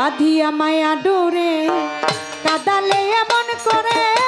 বাঁধিয়া মায়া ডোরে কাদালে এমন করে